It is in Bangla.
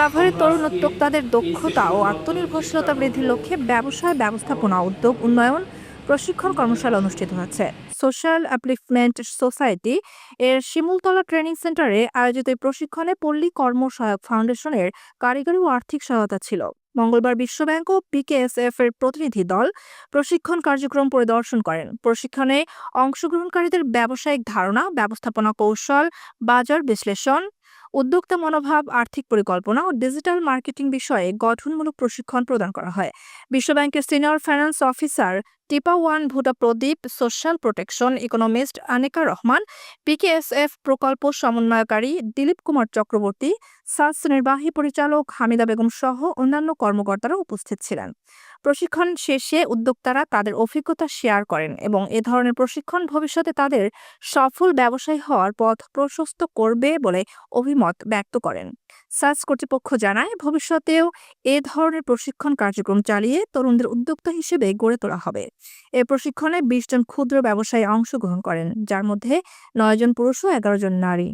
সাভারের তরুণ উদ্যোক্তাদের দক্ষতা ও আত্মনির্ভরশীলতা বৃদ্ধির লক্ষ্যে ব্যবসায় ব্যবস্থাপনা, উদ্যোগ, উন্নয়ন, প্রশিক্ষণ কর্মশালা অনুষ্ঠিত হচ্ছে সোশ্যাল অ্যাপ্লিফমেন্ট সোসাইটি এর শিমুলতলা ট্রেনিং সেন্টারে আয়োজিত প্রশিক্ষণে পল্লী কর্ম সহায়ক ফাউন্ডেশনের কারিগরি ও আর্থিক সহায়তা ছিল। মঙ্গলবার বিশ্বব্যাংক ও পিকেএসএফ এর প্রতিনিধি দল প্রশিক্ষণ কার্যক্রম পরিদর্শন করেন। প্রশিক্ষণে অংশগ্রহণকারীদের ব্যবসায়িক ধারণা, ব্যবস্থাপনা কৌশল, বাজার বিশ্লেষণ উদ্যোক্তা মনোভাব, আর্থিক পরিকল্পনা ও ডিজিটাল মার্কেটিং বিষয়ে গঠনমূলক প্রশিক্ষণ প্রদান করা হয়। বিশ্বব্যাংকের সিনিয়র ফাইন্যান্স অফিসার টিপা ওয়ান ভুটা প্রদীপ, social protection economist Anika Rahman PKSF প্রকল্প সমন্বয়কারী দিলীপ কুমার চক্রবর্তী সাস নির্বাহী পরিচালক হামিদা বেগম সহ অন্যান্য কর্মকর্তারা উপস্থিত ছিলেন। প্রশিক্ষণ শেষে উদ্যোক্তারা তাদের অভিজ্ঞতা শেয়ার করেন এবং এ ধরনের প্রশিক্ষণ ভবিষ্যতে তাদের সফল ব্যবসায়ী হওয়ার পথ প্রশস্ত করবে বলে অভিমত ব্যক্ত করেন। সার্চ কর্তৃপক্ষ জানায়, ভবিষ্যতেও এ ধরনের প্রশিক্ষণ কার্যক্রম চালিয়ে তরুণদের উদ্যোক্তা হিসেবে গড়ে তোলা হবে। এ প্রশিক্ষণে বিশ জন ক্ষুদ্র ব্যবসায়ী অংশগ্রহণ করেন, যার মধ্যে নয় জন পুরুষ ও এগারো জন নারী।